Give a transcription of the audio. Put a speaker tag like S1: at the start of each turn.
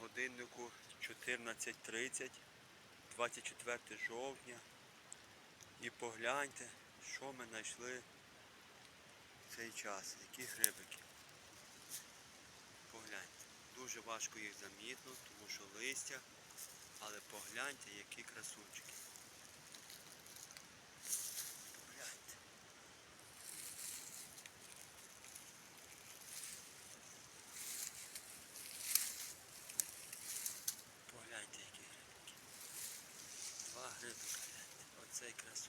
S1: годиннику 14.30, 24 жовтня. І погляньте, що ми знайшли в цей час, які грибики. Погляньте. Дуже важко їх замітно, тому що листя, але погляньте, які красунчики. taken us